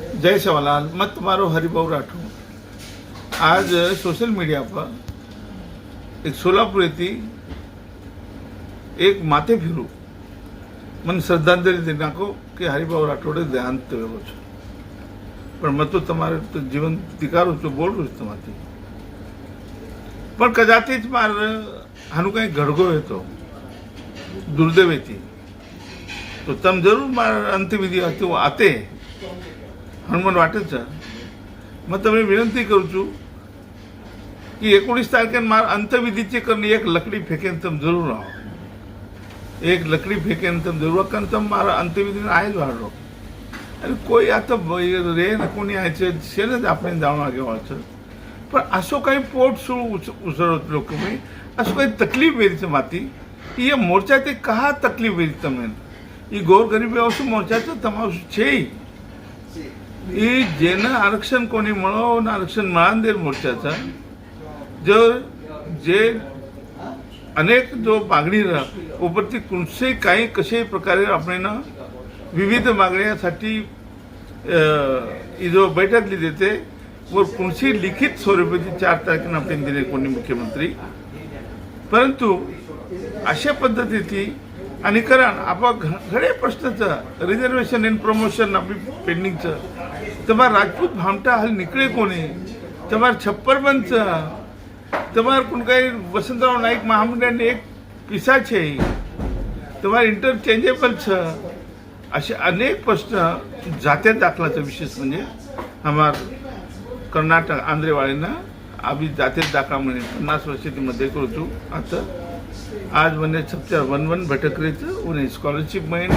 જય સવાલાલ મત તમારો હરિભાઉ રાઠોડ. આજ સોશિયલ મીડિયા પર એક સોલાપુરેથી એક માથે ફીરું. મને શ્રદ્ધાંજલિ દઈ નાખો કે હરિભાઉ રાઠોડે દેહાંત થયેલો છે. પણ મેં તો તમારે તો જીવન ધિકારું છું બોલું છું તમારથી. પણ કદાચથી જ મારે આનું કંઈ ઘડગો હતો દુર્દૈવેથી તો તમે જરૂર મારા અંતિમવિધિ હતી આતે હનુમાન છે. મેં તમને વિનંતી કરું છું કે એકોણીસ તારીખે મારા અંતવિધિ છે કરીને એક લકડી ફેંકીને તમે જરૂર આવો. એક લકડી ફેંકીને તમે જરૂર કારણ તમે મારા અંતવિધિને આય જ વાળો અને કોઈ આ તો ભાઈ રે ને કોની આ છે છે જ આપણે જાણવા કેવા છે. પણ આસો કંઈ પોટ શું ઉછળો લોકો આસો કંઈ તકલીફ વેરી છે માતી એ મોરચાથી કહા તકલીફ વેરી તમે એ ગોર ગરીબ શું મોરચા છે? તમારું છે ही जेनं आरक्षण कोणी मिळवून आरक्षण मिळा देईल मोर्चाचा जो जे अनेक जो मागणी उपरती कुणसे काही कशाही प्रकारे आपण विविध मागण्यासाठी जो बैठक लिहिली देते व कुणशी लिखित स्वरूपाची चार तारखेनं आपण दिले कोणी मुख्यमंत्री परंतु अशा पद्धतीची आणि कारण आपा घडे प्रश्नचं रिझर्वेशन इन प्रमोशन आपली पेंडिंगचं तर राजपूत भामटा हल निकळे कोणी? તમારે છપ્પર પંચ તમારે કોણ કઈ વસંતરાવ નાયક મહામંડળની એક પીસા છે इंटरचेंजेबल असे अनेक प्रश्न जात्या दाखलाचं विशेष म्हणजे हमार कर्नाटक आंध्रेवाळींना आम्ही जाते दाखला म्हणे पन्नास वर्ष ते मध्ये करतो आता आज म्हणजे सप्त्या वन वन भटकरीचं उन्हे स्कॉलरशिप महिने.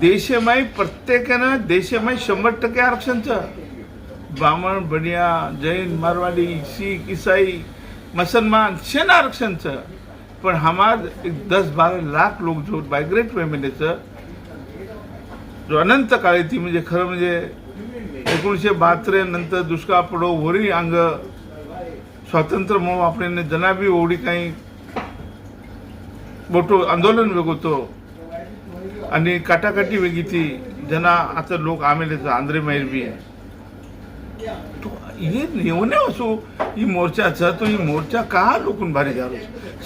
देशमाई प्रत्येकानं देशमाई शंभर टक्के आरक्षणचं. ब्राह्मण बनिया जैन मारवाडी शीख ईसाई मुसलमान शेन आरक्षणचं. पण हमार एक दस बारा लाख लोक जो मायग्रेट फॅमिलीचं जो अनंत काळी ती म्हणजे खरं म्हणजे एकोणीसशे बहात्तर नंतर दुष्काळ पडो वरी अंग स्वातंत्र्य म्हणून आपण जनाबी ओढी काही मोठं आंदोलन वेगवतो. आणि काटाकाटी वेगळी ती. जना आता लोक आमेले आंध्रे माहेर बी तो हे नेऊन असो ही मोर्चाचा तो ही मोर्चा का लोकून भारी झालो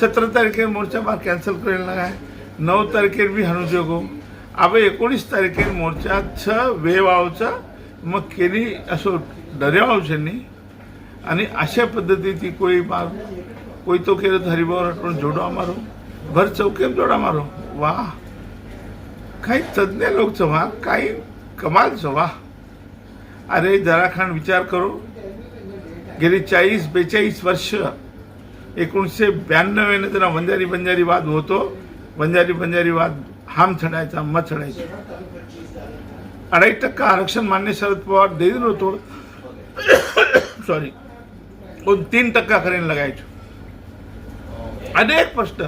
सतरा तारखेर मोर्चा बा कॅन्सल करेल ना काय नऊ तारखेर बी हाणू देगो अब एकोणीस तारखेर मोर्चा छ वेवावचा मग केली असो डरेवावचे नी आणि अशा पद्धती ती कोई मार कोई तो केलं हरिभाऊ राठोड जोडो मारो. भर चौके जोडा मारो. वा काही तज्ज्ञ लोक वा काही कमाल वा अरे जराखान विचार करो. गेली चाळीस बेचाळीस वर्ष एकोणीसशे ब्याण्णवने त्यांना बंजारी बंजारी वाद होतो. बंजारी बंजारी वाद हाम छडायचा म छडायचा अडाई टक्का आरक्षण मान्य शरद पवार देईल होतो सॉरी तीन टक्का करेन लगायचो. अनेक प्रश्न.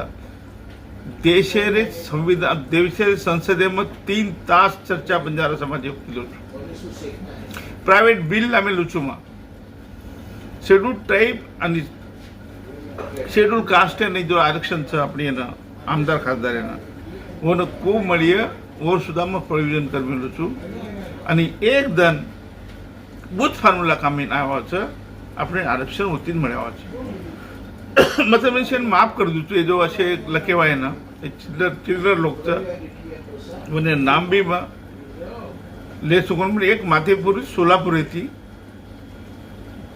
देशेरे संविधान देशेरे संसदे संसदेमध्ये तीन तास चर्चा बंजारा समाजाची केली होती प्रायव्हेट बिल आम्ही लुचुमा शेड्यूल टाईप आणि शेड्यूल कास्ट आणि जो आरक्षणचं आपण येणं आमदार खासदार येणं ओन को मळीय वो सुद्धा मग प्रोविजन करून लुचू आणि एक दन बूथ फार्मूला कामी नावाचं आपण आरक्षण होतीन म्हणावाचं मतलब शेण माफ कर देतो. जो असे लकेवा आहे ना ते चिल्लर चिल्लर लोकचं. म्हणजे नांबी ले सुकून म्हणजे एक माथेपुरी सोलापूर येते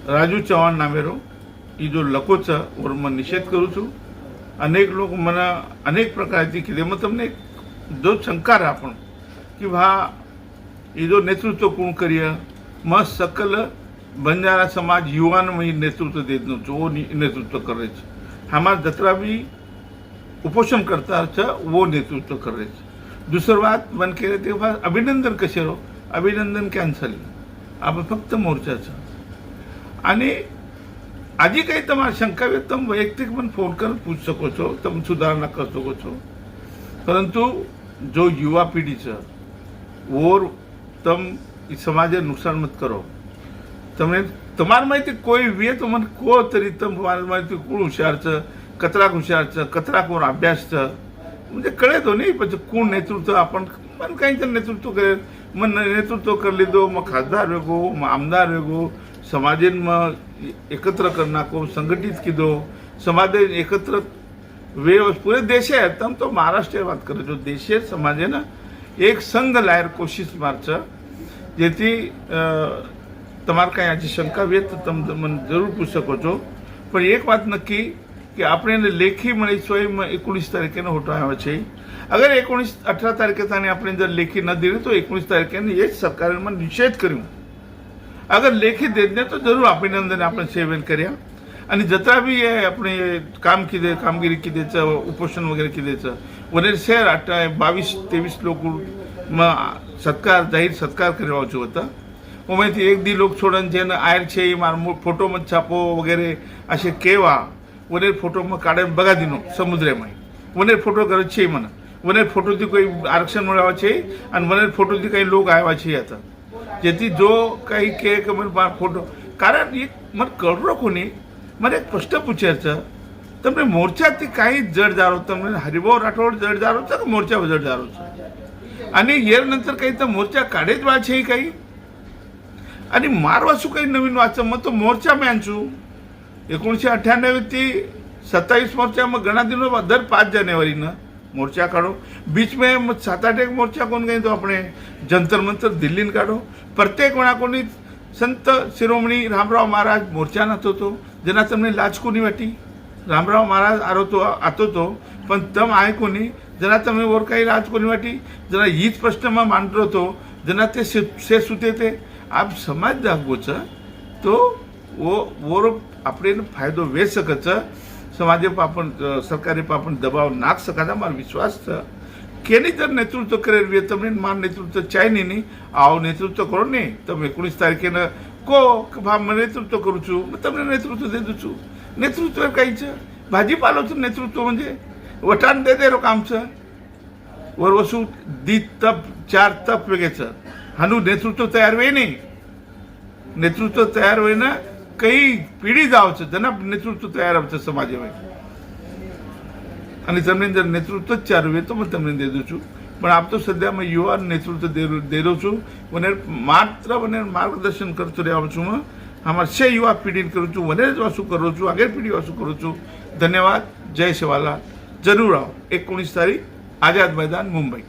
राजू चव्हाण नामेरो. ही जो लकोचा वर मग निषेध करू छू अनेक लोक मना अनेक प्रकारची केली. मग તમને जो रहा आपण की भा ही जो नेतृत्व कोण करिय? मग सकल बंजारा समाज युवान मी नेतृत्व देत नव्हतो. हो, नेतृत्व करायचं. हमार जत्रा बी उपोषण करताचं वो नेतृत्व करायचं दुसरं बात मन केलं तेव्हा अभिनंदन कसे रो अभिनंदन कॅन्सल आपण फक्त मोर्चाचं आणि આજી કંઈ તમારી શંકા હોય તમે વૈયક્તિક મને ફોન કરી પૂછી શકો છો તમે સુધારણા કરી શકો છો પરંતુ જો યુવા પેઢી છે ઓર તમ ઈ સમાજે નુકસાન મત કરો તમે तुम्हाला माहिती कोई वे तो मन को तरी तुम्हाला माहिती कोण हुशारचं कचरा हुशारचं कचरा कोण अभ्यासचं. म्हणजे कळे तो नाही पण कोण नेतृत्व आपण पण काहीतरी नेतृत्व करेल. मग नेतृत्व करले दो मग खासदार वेगो मग आमदार वेगो. समाजेन मग एकत्र करणाको संघटित किदो. समाजान एकत्र वेळ पुरे देश आहे तर तो महाराष्ट्र बात करतो देशे समाजेनं एक संघ लायर कोशिश मारचं. जेथी તમારે કાંઈ આજે શંકા વ્યક્ત તમે મને જરૂર પૂછી શકો છો. પણ એક વાત નક્કી કે આપણે એને લેખી મળી સ્વયં એકોણીસ એકવીસ તારીખેનો હોટો આવ્યો છે. અગર એકોણીસ, અઠાર તારીખે તાને આપણે અંદર લેખી ન દીધી, તો એકોણીસ તારીખેની એ જ સરકારે એમાં નિષેધ કર્યું. અગર લેખી દેજને તો જરૂર આપણી અંદર આપણે સેવન કર્યા. અને જતા બી આપણે કામ કીધે, કામગીરી કીધે છે, ઉપોષણ વગેરે કીધે છે. વગેરે શહેર આટલા બાવીસ, ત્રેવીસ લોકોમાં સત્કાર, જાહેર સત્કાર કરવા જો હતા. મુંબઈથી એક દી લોક છોડન છે ને આયર છે એ મારા ફોટોમાં છાપો વગેરે અશે કેવા વને ફોટોમાં કાઢે બગા દીનો સમુદ્રમાં વને ફોટો કરે છે મને વને ફોટોથી કોઈ આરક્ષણ મળ્યા છે અને વને ફોટોથી કંઈ લોક આવ્યા છે હતા જેથી જો કંઈ કહે કે મને મારા ફોટો કારણ એક મને કરોડો કોની મને એક પ્રશ્ન પૂછ્યા છે તમને મોરચાથી કાંઈ જડજારો તમને હરિભાવ રાઠોડ જડજારો છે કે મોરચા જડજારો છે आणि येर नंतर काही तर मोर्चा काढेच वाच हे काही आणि मार वाचू काही नवीन वाच मग तो मोर्चा मॅनचू एकोणीसशे अठ्ठ्याण्णव ते सत्तावीस मोर्चा मग गणा दिनों दर पाच जानेवारीनं मोर्चा काढो. बीच में सात आठ एक मोर्चा कोण गई आपण? जंतर मंतर दिल्लीन काढो. प्रत्येक कोणाकोणी संत शिरोमणी रामराव महाराज मोर्चा नथो तो. जेना તમને લાજ કોની વાટી રામરાવ મહારાજ આરો તો આતો पण तम आहे कोणी? કોની જેના તમે ઓર કઈ લાજ કોની વાટી જરા ઈજ પ્રશ્નમાં માંડરો તો ते, ते, ते, સુતે आप समाज जागो छ तो वो वो अपने फायदो वे सक समाज पर अपन सरकारी पर अपन दबाव नाक सकता मार विश्वास छ केनी जर नेतृत्व करेल वे तमने मार नेतृत्व चाहिए नहीं आओ नेतृत्व करो ने तब एक तारीखे न को भाव मैं नेतृत्व करू छु तमने नेतृत्व दे दू छु नेतृत्व कहीं च भाजीपालो च नेतृत्व म्हणजे वटान दे दे रो काम छ वर वसू दी तप चार तप वगैरह આનું નેતૃત્વ તૈયાર હોય નહીં. નેતૃત્વ તૈયાર હોય ને કઈ પીઢી જ આવશે, જેના નેતૃત્વ તૈયાર આવશે સમાજે અને તમને અંદર નેતૃત્વ જ ચાલુ હોય તો હું તમને દઈ દઉં છું. પણ આપ તો સદ્યા મેં યુવાન નેતૃત્વ દેરો છું. મને માત્ર મને માર્ગદર્શન કરતો રહેવાનું છું હું. અમારે છે યુવા પીઢીને કરું છું મને જ વાસું કરું છું આગળ પેઢી વાસું કરું છું. ધન્યવાદ. જય સેવાલા જરૂર આવો. એકોણીસ તારીખ આઝાદ મેદાન મુંબઈ.